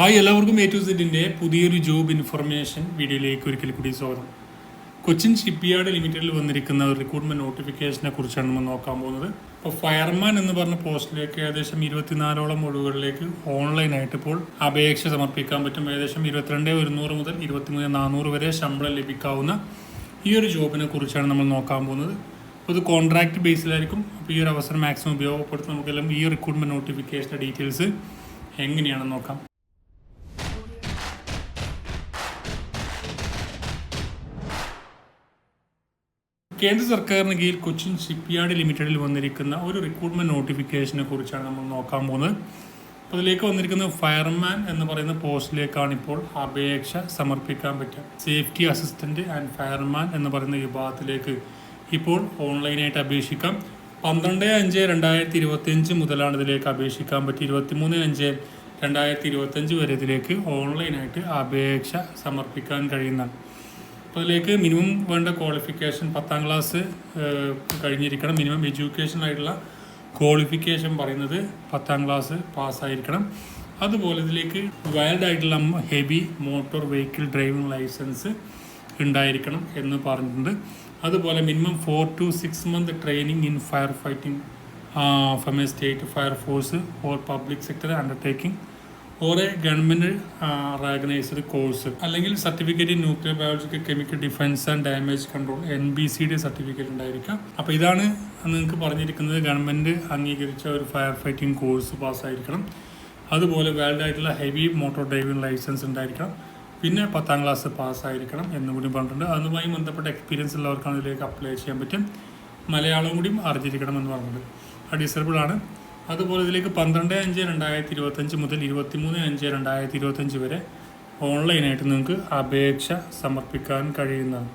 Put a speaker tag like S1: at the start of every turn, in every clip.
S1: Hi എല്ലാവർക്കും A to സെറ്റിന്റെ പുതിയൊരു ജോബ് ഇൻഫർമേഷൻ വീഡിയോയിലേക്ക് ഒരിക്കൽ കൂടി സ്വാഗതം. കൊച്ചിൻ ഷിപ്പ്യാർഡ് ലിമിറ്റഡിൽ വന്നിരിക്കുന്ന ഒരു റിക്രൂട്ട്മെന്റ് നോട്ടിഫിക്കേഷനെ കുറിച്ചാണ് നമ്മൾ നോക്കാൻ പോകുന്നത്. അപ്പോൾ ഫയർമാൻ എന്ന് പറഞ്ഞ പോസ്റ്റിലേക്ക് ഏകദേശം ഇരുപത്തിനാലോളം ഒഴിവുകളിലേക്ക് ഓൺലൈനായിട്ട് ഇപ്പോൾ അപേക്ഷ സമർപ്പിക്കാൻ പറ്റും. ഏകദേശം ഇരുപത്തിരണ്ട് ഒരുന്നൂറ് മുതൽ ഇരുപത്തിമൂന്ന് നാനൂറ് വരെ ശമ്പളം ലഭിക്കാവുന്ന ഈ ഒരു ജോബിനെ കുറിച്ചാണ് നമ്മൾ നോക്കാൻ പോകുന്നത്. അപ്പോൾ ഇത് കോൺട്രാക്ട് ബേസിലായിരിക്കും അപ്പോൾ ഈ ഒരു അവസരം മാക്സിമം ഉപയോഗപ്പെടുത്തി നമുക്കെല്ലാം ഈ റിക്രൂട്ട്മെന്റ് നോട്ടിഫിക്കേഷന്റെ ഡീറ്റെയിൽസ് എങ്ങനെയാണെന്ന് നോക്കാം. കേന്ദ്ര സർക്കാരിന് കീഴിൽ കൊച്ചിൻ ഷിപ്പ്യാർഡ് ലിമിറ്റഡിൽ വന്നിരിക്കുന്ന ഒരു റിക്രൂട്ട്മെന്റ് നോട്ടിഫിക്കേഷനെ കുറിച്ചാണ് നമ്മൾ നോക്കാൻ പോകുന്നത്. അപ്പോൾ അതിലേക്ക് വന്നിരിക്കുന്ന ഫയർമാൻ എന്ന് പറയുന്ന പോസ്റ്റിലേക്കാണ് ഇപ്പോൾ അപേക്ഷ സമർപ്പിക്കാൻ പറ്റുക. സേഫ്റ്റി അസിസ്റ്റന്റ് ആൻഡ് ഫയർമാൻ എന്ന് പറയുന്ന വിഭാഗത്തിലേക്ക് ഇപ്പോൾ ഓൺലൈനായിട്ട് അപേക്ഷിക്കാം. പന്ത്രണ്ട് അഞ്ച് രണ്ടായിരത്തി ഇരുപത്തിയഞ്ച് മുതലാണ് ഇതിലേക്ക് അപേക്ഷിക്കാൻ പറ്റി ഇരുപത്തിമൂന്ന് അഞ്ച് രണ്ടായിരത്തി ഇരുപത്തഞ്ച് വരെ ഇതിലേക്ക് ഓൺലൈനായിട്ട് അപേക്ഷ സമർപ്പിക്കാൻ കഴിയുന്നതാണ്. അപ്പോൾ മിനിമം വേണ്ട ക്വാളിഫിക്കേഷൻ പത്താം ക്ലാസ് കഴിഞ്ഞിരിക്കണം. മിനിമം എഡ്യൂക്കേഷൻ ആയിട്ടുള്ള ക്വാളിഫിക്കേഷൻ പറയുന്നത് പത്താം ക്ലാസ് പാസ്സായിരിക്കണം അതുപോലെ ഇതിലേക്ക് വൈൽഡ് ആയിട്ടുള്ള heavy motor vehicle driving licence ഉണ്ടായിരിക്കണം എന്ന് പറഞ്ഞിട്ടുണ്ട്. അതുപോലെ minimum four to six month training in fire fighting from a state fire force or public sector undertaking or government government recognised course അല്ലെങ്കിൽ certificate in nuclear biological chemical defence and damage control N B സിയുടെ certificate ഉണ്ടായിരിക്കാം. അപ്പോൾ ഇതാണ് നിങ്ങൾക്ക് പറഞ്ഞിരിക്കുന്നത് government അംഗീകരിച്ച ഒരു fire fighting course പാസ്സായിരിക്കണം അതുപോലെ വാലിഡ് ആയിട്ടുള്ള ഹെവി മോട്ടോർ ഡ്രൈവിംഗ് ലൈസൻസ് ഉണ്ടായിരിക്കണം. പിന്നെ പത്താം ക്ലാസ് പാസ്സായിരിക്കണം എന്നുകൂടി പറഞ്ഞിട്ടുണ്ട്. അതുമായി ബന്ധപ്പെട്ട എക്സ്പീരിയൻസ് ഉള്ളവർക്കാണ് ഇതിലേക്ക് അപ്ലൈ ചെയ്യാൻ പറ്റും. മലയാളം കൂടിയും അറിഞ്ഞിരിക്കണം എന്ന് പറഞ്ഞിട്ടുണ്ട്. ആ ഡിസേബിൾ ആണ്. അതുപോലെ ഇതിലേക്ക് പന്ത്രണ്ട് അഞ്ച് രണ്ടായിരത്തി ഇരുപത്തഞ്ച് മുതൽ ഇരുപത്തിമൂന്ന് അഞ്ച് രണ്ടായിരത്തി ഇരുപത്തഞ്ച് വരെ ഓൺലൈനായിട്ട് നിങ്ങൾക്ക് അപേക്ഷ സമർപ്പിക്കാൻ കഴിയുന്നതാണ്.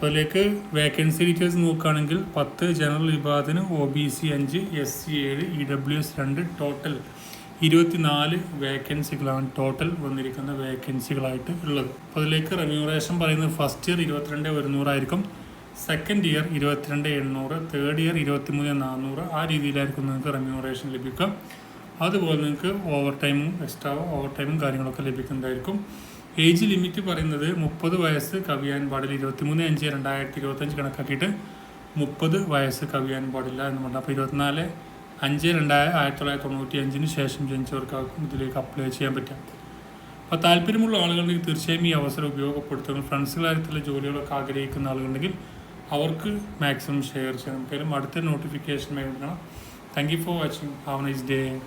S1: അതിലേക്ക് വേക്കൻസി ഡീറ്റെയിൽസ് നോക്കുകയാണെങ്കിൽ പത്ത് ജനറൽ വിഭാഗത്തിന് ഒ ബി സി അഞ്ച് എസ് സി ഏഴ് ഇ ഡബ്ല്യു എസ് രണ്ട് ടോട്ടൽ ഇരുപത്തിനാല് വേക്കൻസികളാണ് ടോട്ടൽ വന്നിരിക്കുന്ന വേക്കൻസികളായിട്ട് ഉള്ളത്. അപ്പോൾ അതിലേക്ക് റെമ്യൂറേഷൻ പറയുന്നത് ഫസ്റ്റ് ഇയർ ഇരുപത്തിരണ്ട് ഒരുന്നൂറായിരിക്കും സെക്കൻഡ് ഇയർ ഇരുപത്തിരണ്ട് എണ്ണൂറ് തേർഡ് ഇയർ ഇരുപത്തിമൂന്ന് നാനൂറ് ആ രീതിയിലായിരിക്കും നിങ്ങൾക്ക് റെമ്യൂറേഷൻ ലഭിക്കുക. അതുപോലെ നിങ്ങൾക്ക് ഓവർ ടൈമും എക്സ്ട്രാ ഓവർ ടൈമും കാര്യങ്ങളൊക്കെ ലഭിക്കുന്നതായിരിക്കും. ഏജ് ലിമിറ്റ് പറയുന്നത് മുപ്പത് വയസ്സ് കവിയാൻ പാടില്ല. ഇരുപത്തിമൂന്ന് അഞ്ച് രണ്ടായിരത്തി ഇരുപത്തഞ്ച് കണക്കാക്കിയിട്ട് മുപ്പത് വയസ്സ് കവിയാൻ പാടില്ല എന്ന് പറഞ്ഞു. അപ്പോൾ ഇരുപത്തിനാല് അഞ്ച് രണ്ടായ ആയിരത്തി തൊള്ളായിരത്തി തൊണ്ണൂറ്റി അഞ്ചിന് ശേഷം ജനിച്ചവർക്ക് ഇതിലേക്ക് അപ്ലൈ ചെയ്യാൻ പറ്റും അപ്പോൾ താല്പര്യമുള്ള ആളുകളുണ്ടെങ്കിൽ തീർച്ചയായും ഈ അവസരം ഉപയോഗപ്പെടുത്തുക. ഫ്രണ്ട്സ് കാര്യത്തിലുള്ള ജോലികളൊക്കെ ആഗ്രഹിക്കുന്ന ആളുകളുണ്ടെങ്കിൽ അവർക്ക് മാക്സിമം ഷെയർ ചെയ്യണം. നമുക്കായാലും അടുത്ത നോട്ടിഫിക്കേഷൻ വേണം. Thank you for watching have nice day